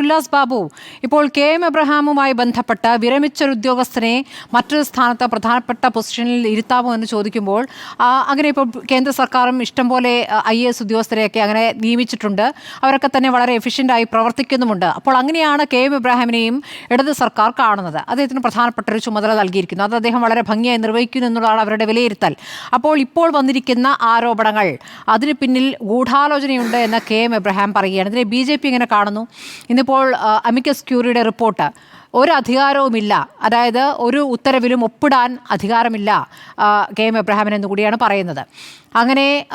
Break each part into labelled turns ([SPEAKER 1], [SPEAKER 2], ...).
[SPEAKER 1] Advocate Ullas Babu. ഇപ്പോൾ K M എബ്രഹാമുമായി ബന്ധപ്പെട്ട് വിരമിച്ചൊരു ഉദ്യോഗസ്ഥനെ മറ്റൊരു സ്ഥാനത്ത് പ്രധാനപ്പെട്ട പൊസിഷനിൽ ഇരുത്താമോ എന്ന് ചോദിക്കുമ്പോൾ അങ്ങനെ ഇപ്പോൾ കേന്ദ്ര സർക്കാരും ഇഷ്ടംപോലെ ഐ എ എസ് ഉദ്യോഗസ്ഥരെയൊക്കെ അങ്ങനെ നിയമിച്ചിട്ടുണ്ട്. അവരൊക്കെ തന്നെ വളരെ എഫിഷ്യന്റായി പ്രവർത്തിക്കുന്നുമുണ്ട്. അപ്പോൾ അങ്ങനെയാണ് കെ എം ഇബ്രാഹിമിനെയും ഇടത് സർക്കാർ കാണുന്നത്. അദ്ദേഹത്തിന് പ്രധാനപ്പെട്ട ഒരു ചുമതല നൽകിയിരിക്കുന്നു. അത് അദ്ദേഹം വളരെ ഭംഗിയായി നിർവഹിക്കുന്നു എന്നുള്ളതാണ് അവരുടെ വിലയിരുത്തൽ. അപ്പോൾ ഇപ്പോൾ വന്നിരിക്കുന്ന ആരോപണങ്ങൾ അതിന് പിന്നിൽ ഗൂഢാലോചനയുണ്ട് എന്ന് കെ എം എബ്രഹാം പറയുകയാണ്. ഇതിനെ ബി ജെ പി ഇങ്ങനെ കാണുന്നു? ഇന്നിപ്പോൾ ആ, അമിക്കസ് ക്യൂറിയുടെ റിപ്പോർട്ട്. ഒരു അധികാരവുമില്ല. അതായത് ഒരു ഉത്തരവിലും ഒപ്പിടാൻ അധികാരമില്ല കെ എം എബ്രഹാമിൻ എന്ന് കൂടിയാണ് പറയുന്നത്. അങ്ങനെ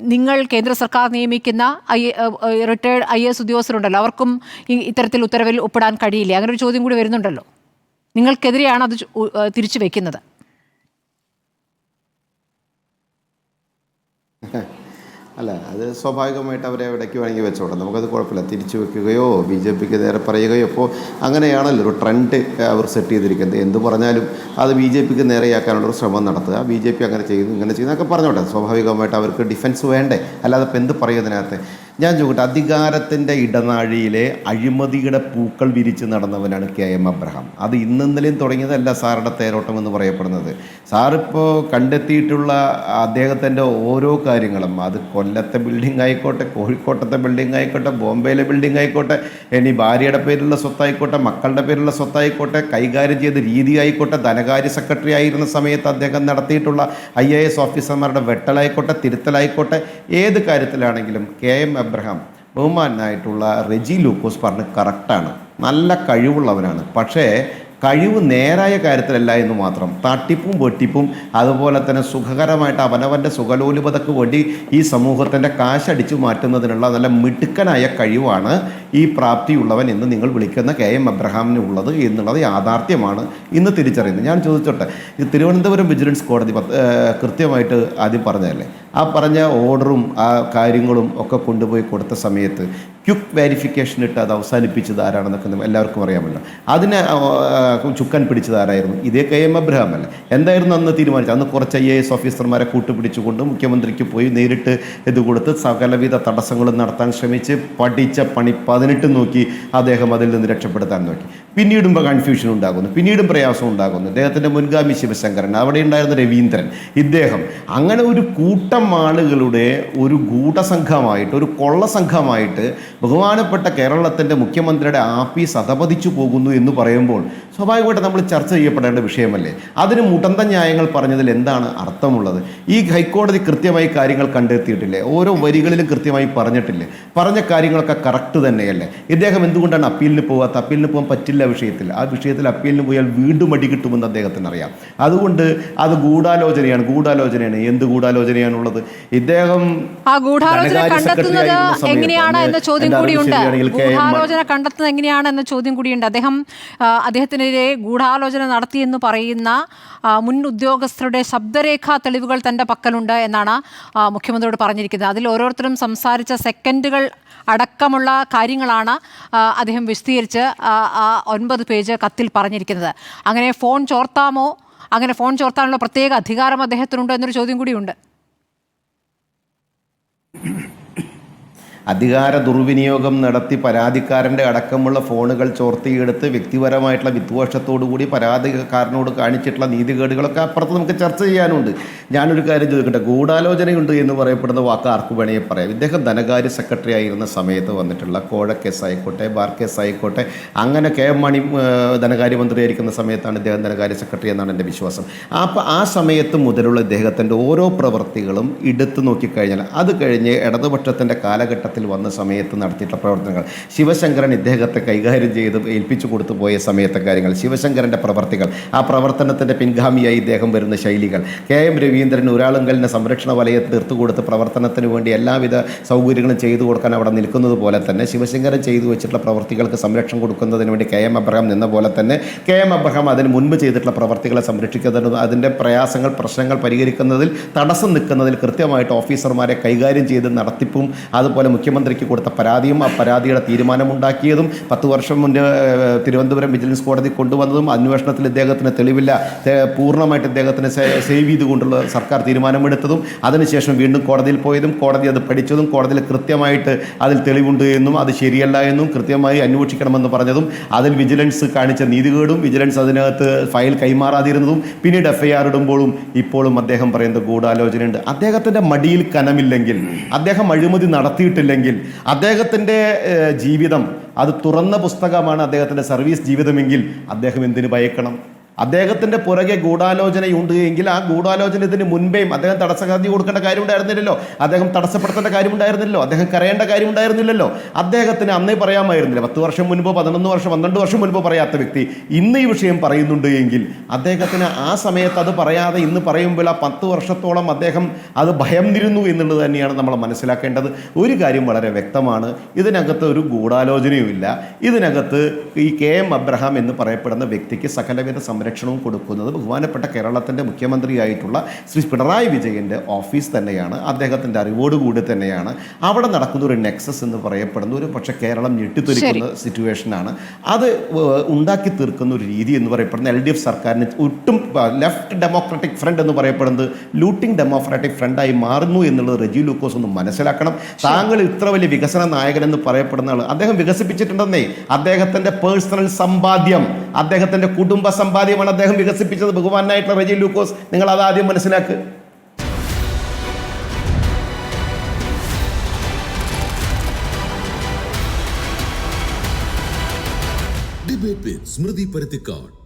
[SPEAKER 1] നിങ്ങൾ കേന്ദ്ര സർക്കാർ നിയമിക്കുന്ന ഐ റിട്ടയർഡ് ഐ എസ് ഉദ്യോഗസ്ഥരുണ്ടല്ലോ. അവർക്കും ഇത്തരത്തിൽ ഉത്തരവിൽ ഒപ്പിടാൻ കഴിയില്ല. അങ്ങനെ ഒരു ചോദ്യം കൂടി വരുന്നുണ്ടല്ലോ. നിങ്ങൾക്കെതിരെയാണ് അത് തിരിച്ചു വെക്കുന്നത്.
[SPEAKER 2] അല്ല അത് സ്വാഭാവികമായിട്ട് അവരെ ഇടയ്ക്ക് വേണമെങ്കിൽ വെച്ചോട്ടെ. നമുക്കത് കുഴപ്പമില്ല. തിരിച്ചു വെക്കുകയോ ബി ജെ പിക്ക് നേരെ പറയുകയോ ഇപ്പോൾ അങ്ങനെയാണല്ലോ ഒരു ട്രെൻഡ് അവർ സെറ്റ് ചെയ്തിരിക്കുന്നത്. എന്ത് പറഞ്ഞാലും അത് ബി ജെ പിക്ക് നേരെയാക്കാനുള്ളൊരു ശ്രമം നടത്തുക. ബി ജെ പി അങ്ങനെ ചെയ്യുന്നു ഇങ്ങനെ ചെയ്യുന്നു ചെയ്യുന്നതൊക്കെ പറഞ്ഞോട്ടെ. സ്വാഭാവികമായിട്ട് അവർക്ക് ഡിഫൻസ് വേണ്ടേ? അല്ലാതെ ഇപ്പം എന്ത് പറയുന്നതിനകത്ത് ഞാൻ ചോദിക്കട്ടെ അധികാരത്തിന്റെ ഇടനാഴിയിലെ അഴിമതിയുടെ പൂക്കൾ വിരിച്ച് നടന്നവനാണ് കെ എം അബ്രഹാം. അത് ഇന്നലെയും തുടങ്ങിയതല്ല സാറുടെ തേരോട്ടം എന്ന് പറയപ്പെടുന്നത്. സാറിപ്പോൾ കണ്ടെത്തിയിട്ടുള്ള അദ്ദേഹത്തിന്റെ ഓരോ കാര്യങ്ങളും അത് കൊല്ലത്തെ ബിൽഡിംഗ് ആയിക്കോട്ടെ കോഴിക്കോട്ടത്തെ ബിൽഡിംഗ് ആയിക്കോട്ടെ ബോംബെയിലെ ബിൽഡിംഗ് ആയിക്കോട്ടെ ഇനി ഭാര്യയുടെ പേരിലുള്ള സ്വത്തായിക്കോട്ടെ മക്കളുടെ പേരിലുള്ള സ്വത്തായിക്കോട്ടെ കൈകാര്യം ചെയ്ത രീതി ആയിക്കോട്ടെ ധനകാര്യ സെക്രട്ടറി ആയിരുന്ന സമയത്ത് അദ്ദേഹം നടത്തിയിട്ടുള്ള ഐ എ എസ് ഓഫീസർമാരുടെ വെട്ടലായിക്കോട്ടെ തിരുത്തലായിക്കോട്ടെ ഏത് കാര്യത്തിലാണെങ്കിലും കെ എം എബ്രഹാം ബഹുമാനായിട്ടുള്ള റെജി ലൂക്കോസ് പറഞ്ഞ് കറക്റ്റാണ്. നല്ല കഴിവുള്ളവനാണ്. പക്ഷേ കഴിവ് നേരായ കാര്യത്തിലല്ല എന്ന് മാത്രം. തട്ടിപ്പും വെട്ടിപ്പും അതുപോലെ തന്നെ സുഖകരമായിട്ട് അവനവന്റെ സുഖലോലുപതയ്ക്ക് വേണ്ടി ഈ സമൂഹത്തിന്റെ കാശടിച്ചു മാറ്റുന്നതിനുള്ള നല്ല മിടുക്കനായ കഴിവാണ് ഈ പ്രാപ്തിയുള്ളവൻ എന്ന് നിങ്ങൾ വിളിക്കുന്ന കെ എം അബ്രഹാമിന് ഉള്ളത് എന്നുള്ളത് യാഥാർത്ഥ്യമാണ് ഇന്ന് തിരിച്ചറിയുന്നത് ഞാൻ ചോദിച്ചോട്ടെ ഈ തിരുവനന്തപുരം വിജിലൻസ് കോടതി കൃത്യമായിട്ട് ആദ്യം പറഞ്ഞതല്ലേ? ആ പറഞ്ഞ ഓർഡറും ആ കാര്യങ്ങളും ഒക്കെ കൊണ്ടുപോയി കൊടുത്ത സമയത്ത് ക്യുക്ക് വെരിഫിക്കേഷൻ ഇട്ട് അത് അവസാനിപ്പിച്ചത് ആരാണെന്നൊക്കെ എല്ലാവർക്കും അറിയാമല്ലോ. അതിനെ ചുക്കൻ പിടിച്ചത് ആരായിരുന്നു? ഇതേ കെ എം അബ്രഹാം അല്ലേ? എന്തായിരുന്നു അന്ന് തീരുമാനിച്ചത്? അന്ന് കുറച്ച് ഐ എ എസ് ഓഫീസർമാരെ കൂട്ടുപിടിച്ചുകൊണ്ട് മുഖ്യമന്ത്രിക്ക് പോയി നേരിട്ട് ഇത് കൊടുത്ത് സകലവിധ തടസ്സങ്ങളും നടത്താൻ ശ്രമിച്ച് പഠിച്ച പണി പതിനെട്ട് നോക്കി അദ്ദേഹം അതിൽ നിന്ന് രക്ഷപ്പെടുത്താൻ നോക്കി. പിന്നീടും കൺഫ്യൂഷൻ ഉണ്ടാകുന്നു പിന്നീടും പ്രയാസം ഉണ്ടാകുന്നു. ഇദ്ദേഹത്തിന്റെ മുൻഗാമി ശിവശങ്കരൻ അവിടെ ഉണ്ടായിരുന്ന രവീന്ദ്രൻ. ഇദ്ദേഹം അങ്ങനെ ഒരു കൂട്ടം ആളുകളുടെ ഒരു ഗൂഢസംഘമായിട്ട് ഒരു കൊള്ള സംഘമായിട്ട് ബഹുമാനപ്പെട്ട കേരളത്തിന്റെ മുഖ്യമന്ത്രിയുടെ ആഫീസ് അധപതിച്ചു പോകുന്നു എന്ന് പറയുമ്പോൾ സ്വാഭാവികമായിട്ട് നമ്മൾ ചർച്ച ചെയ്യപ്പെടേണ്ട വിഷയമല്ലേ? അതിന് മുടന്ത ന്യായങ്ങൾ പറഞ്ഞതിൽ എന്താണ് അർത്ഥമുള്ളത്? ഈ ഹൈക്കോടതി കൃത്യമായി കാര്യങ്ങൾ കണ്ടെത്തിയിട്ടില്ലേ? ഓരോ വരികളിലും കൃത്യമായി പറഞ്ഞിട്ടില്ലേ? പറഞ്ഞ കാര്യങ്ങളൊക്കെ കറക്റ്റ് തന്നെയല്ലേ? ഇദ്ദേഹം എന്തുകൊണ്ടാണ് അപ്പീലിന് പോകാത്ത അപ്പീലിന് പോകാൻ പറ്റില്ല വിഷയത്തിൽ. ആ വിഷയത്തിൽ അപ്പീലിന് പോയാൽ വീണ്ടും അടി കിട്ടുമെന്ന് അദ്ദേഹത്തിന് അറിയാം. അതുകൊണ്ട് അത് ഗൂഢാലോചനയാണ് ഗൂഢാലോചനയാണ്. എന്ത് ഗൂഢാലോചനയാണുള്ളത്? ഇദ്ദേഹം
[SPEAKER 1] ആ ഗൂഢാലോചന കണ്ടെത്തുന്നത് എങ്ങനെയാണ് എന്ന ചോദ്യം കൂടിയുണ്ട്. ഗൂഢാലോചന കണ്ടെത്തുന്നത് എങ്ങനെയാണ് എന്ന ചോദ്യം കൂടിയുണ്ട്. അദ്ദേഹം അദ്ദേഹത്തിനെതിരെ ഗൂഢാലോചന നടത്തിയെന്ന് പറയുന്ന മുൻ ഉദ്യോഗസ്ഥരുടെ ശബ്ദരേഖ തെളിവുകൾ തന്റെ പക്കലുണ്ട് എന്നാണ് മുഖ്യമന്ത്രിയോട് പറഞ്ഞിരിക്കുന്നത്. അതിൽ ഓരോരുത്തരും സംസാരിച്ച സെക്കൻഡുകൾ അടക്കമുള്ള കാര്യങ്ങളാണ് അദ്ദേഹം വിശദീകരിച്ച് ഒൻപത് പേജ് കത്തിൽ പറഞ്ഞിരിക്കുന്നത്. അങ്ങനെ ഫോൺ ചോർത്താമോ? അങ്ങനെ ഫോൺ ചോർത്താനുള്ള പ്രത്യേക അധികാരം അദ്ദേഹത്തിനുണ്ടോ എന്നൊരു ചോദ്യം കൂടിയുണ്ട്.
[SPEAKER 2] അധികാര ദുർവിനിയോഗം നടത്തി പരാതിക്കാരന്റെ അടക്കമുള്ള ഫോണുകൾ ചോർത്തിയെടുത്ത് വ്യക്തിപരമായിട്ടുള്ള വിദ്വേഷത്തോടു കൂടി പരാതിക്കാരനോട് കാണിച്ചിട്ടുള്ള നീതികേടുകളൊക്കെ അപ്പുറത്ത് നമുക്ക് ചർച്ച ചെയ്യാനുണ്ട്. ഞാനൊരു കാര്യം ചോദിക്കട്ടെ ഗൂഢാലോചനയുണ്ട് എന്ന് പറയപ്പെടുന്ന വാക്ക് ആർക്ക് വേണമെങ്കിൽ പറയാം. ഇദ്ദേഹം ധനകാര്യ സെക്രട്ടറി ആയിരുന്ന സമയത്ത് വന്നിട്ടുള്ള കോഴ കേസ് ആയിക്കോട്ടെ ബാർ കേസ് ആയിക്കോട്ടെ അങ്ങനെ കെ എം മണി ഏഹ്, ധനകാര്യമന്ത്രി ആയിരിക്കുന്ന സമയത്താണ് ഇദ്ദേഹം ധനകാര്യ സെക്രട്ടറി എന്നാണ് എന്റെ വിശ്വാസം. അപ്പോൾ ആ സമയത്ത് മുതലുള്ള ഇദ്ദേഹത്തിന്റെ ഓരോ പ്രവൃത്തികളും എടുത്തു നോക്കിക്കഴിഞ്ഞാൽ അത് കഴിഞ്ഞ് ഇടതുപക്ഷത്തിന്റെ കാലഘട്ടത്തിൽ വന്ന സമയത്ത് നടത്തിയിട്ടുള്ള പ്രവർത്തനങ്ങൾ. ശിവശങ്കരൻ ഇദ്ദേഹത്തെ കൈകാര്യം ചെയ്ത് ഏൽപ്പിച്ചു കൊടുത്തു പോയ സമയത്തെ കാര്യങ്ങൾ ശിവശങ്കരന്റെ പ്രവർത്തികൾ ആ പ്രവർത്തനത്തിന്റെ പിൻഗാമിയായി ഇദ്ദേഹം വരുന്ന ശൈലികൾ. കെ എം രവീന്ദ്രൻ ഒരാളുങ്കലിന്റെ സംരക്ഷണ വലയത്തിൽ തീർത്തു കൊടുത്ത് പ്രവർത്തനത്തിന് വേണ്ടി എല്ലാവിധ സൗകര്യങ്ങളും ചെയ്തു കൊടുക്കാൻ അവിടെ നിൽക്കുന്നത് പോലെ തന്നെ ശിവശങ്കരൻ ചെയ്തു വെച്ചിട്ടുള്ള പ്രവർത്തികൾക്ക് സംരക്ഷണം കൊടുക്കുന്നതിന് വേണ്ടി കെ എം അബ്രഹാം നിന്ന പോലെ തന്നെ കെ എം അബ്രഹാം അതിന് മുൻപ് ചെയ്തിട്ടുള്ള പ്രവർത്തികളെ സംരക്ഷിക്കുന്നതിനും അതിന്റെ പ്രയാസങ്ങൾ പ്രശ്നങ്ങൾ പരിഹരിക്കുന്നതിൽ തടസ്സം നിൽക്കുന്നതിൽ കൃത്യമായിട്ട് ഓഫീസർമാരെ കൈകാര്യം ചെയ്ത് നടത്തിപ്പും അതുപോലെ മുഖ്യമന്ത്രിക്ക് കൊടുത്ത പരാതിയും ആ പരാതിയുടെ തീരുമാനമുണ്ടാക്കിയതും പത്ത് വർഷം മുന്നേ തിരുവനന്തപുരം വിജിലൻസ് കോടതി കൊണ്ടുവന്നതും അന്വേഷണത്തിൽ ഇദ്ദേഹത്തിന് തെളിവില്ല. പൂർണമായിട്ട് ഇദ്ദേഹത്തിന് സേവ് ചെയ്തുകൊണ്ടുള്ള സർക്കാർ തീരുമാനമെടുത്തതും അതിനുശേഷം വീണ്ടും കോടതിയിൽ പോയതും കോടതി അത് പഠിച്ചതും കോടതിയിൽ കൃത്യമായിട്ട് അതിൽ തെളിവുണ്ട് എന്നും അത് ശരിയല്ല എന്നും കൃത്യമായി അന്വേഷിക്കണമെന്ന് പറഞ്ഞതും അതിൽ വിജിലൻസ് കാണിച്ച നീതികേടും വിജിലൻസ് അതിനകത്ത് ഫയൽ കൈമാറാതിരുന്നതും പിന്നീട് എഫ്ഐആർ ഇടുമ്പോഴും ഇപ്പോഴും അദ്ദേഹം പറയുന്നത് ഗൂഢാലോചനയുണ്ട്. അദ്ദേഹത്തിന്റെ മടിയിൽ കനമില്ലെങ്കിൽ അദ്ദേഹം അഴിമതി നടത്തിയിട്ടില്ലെങ്കിൽ അദ്ദേഹത്തിന്റെ ജീവിതം അത് തുറന്ന പുസ്തകമാണ് അദ്ദേഹത്തിന്റെ സർവീസ് ജീവിതമെങ്കിൽ അദ്ദേഹം എന്തിനു ഭയക്കണം? അദ്ദേഹത്തിന്റെ പുറകെ ഗൂഢാലോചനയുണ്ട് എങ്കിൽ ആ ഗൂഢാലോചന ഇതിന് മുൻപേയും അദ്ദേഹം തടസ്സഗതി കൊടുക്കേണ്ട കാര്യമുണ്ടായിരുന്നില്ലല്ലോ. അദ്ദേഹം തടസ്സപ്പെടുത്തേണ്ട കാര്യമുണ്ടായിരുന്നില്ലല്ലോ. അദ്ദേഹം കരയേണ്ട കാര്യമുണ്ടായിരുന്നില്ലല്ലോ. അദ്ദേഹത്തിന് അന്നേ പറയാമായിരുന്നില്ല. പത്ത് വർഷം മുൻപ് പതിനൊന്ന് വർഷം പന്ത്രണ്ട് വർഷം മുൻപ് പറയാത്ത വ്യക്തി ഇന്ന് ഈ വിഷയം പറയുന്നുണ്ട് എങ്കിൽ അദ്ദേഹത്തിന് ആ സമയത്ത് അത് പറയാതെ ഇന്ന് പറയുമ്പോൾ ആ പത്ത് വർഷത്തോളം അദ്ദേഹം അത് ഭയന്നിരുന്നു എന്നുള്ളത് തന്നെയാണ് നമ്മൾ മനസ്സിലാക്കേണ്ടത്. ഒരു കാര്യം വളരെ വ്യക്തമാണ്. ഇതിനകത്ത് ഒരു ഗൂഢാലോചനയുമില്ല. ഇതിനകത്ത് ഈ കെ എം അബ്രഹാം എന്ന് പറയപ്പെടുന്ന വ്യക്തിക്ക് സകലവിധ സംരക്ഷണവും കൊടുക്കുന്നത് ബഹുമാനപ്പെട്ട കേരളത്തിന്റെ മുഖ്യമന്ത്രിയായിട്ടുള്ള ശ്രീ പിണറായി വിജയന്റെ ഓഫീസ് തന്നെയാണ്. അദ്ദേഹത്തിന്റെ അറിവോടുകൂടി തന്നെയാണ്. അവിടെ നടക്കുന്ന ഒരു നെക്സസ് എന്ന് പറയപ്പെടുന്ന ഒരു പക്ഷേ കേരളം ഞെട്ടിത്തൊരിക്കുന്ന സിറ്റുവേഷനാണ് അത് ഉണ്ടാക്കി തീർക്കുന്ന ഒരു രീതി എന്ന് പറയപ്പെടുന്ന എൽ ഡി എഫ് സർക്കാരിന് ഒട്ടും ലെഫ്റ്റ് ഡെമോക്രാറ്റിക് ഫ്രണ്ട് എന്ന് പറയപ്പെടുന്നത് ലൂട്ടിംഗ് ഡെമോക്രാറ്റിക് ഫ്രണ്ടായി മാറുന്നു എന്നുള്ളത് റെജി ലൂക്കോസ് ഒന്ന് മനസ്സിലാക്കണം. താങ്കൾ ഇത്ര വലിയ വികസന നായകൻ എന്ന് പറയപ്പെടുന്ന ആൾ അദ്ദേഹം വികസിപ്പിച്ചിട്ടുണ്ടെന്നേ. അദ്ദേഹത്തിന്റെ പേഴ്സണൽ സമ്പാദ്യം അദ്ദേഹത്തിന്റെ കുടുംബ സമ്പാദ്യമാണ് അദ്ദേഹം വികസിപ്പിച്ചത്. ബഹുമാനായിട്ടുള്ള റെജി ലൂക്കോസ് നിങ്ങൾ അത് ആദ്യം മനസ്സിലാക്കുക
[SPEAKER 3] സ്മൃതി പരുത്തിക്കാട്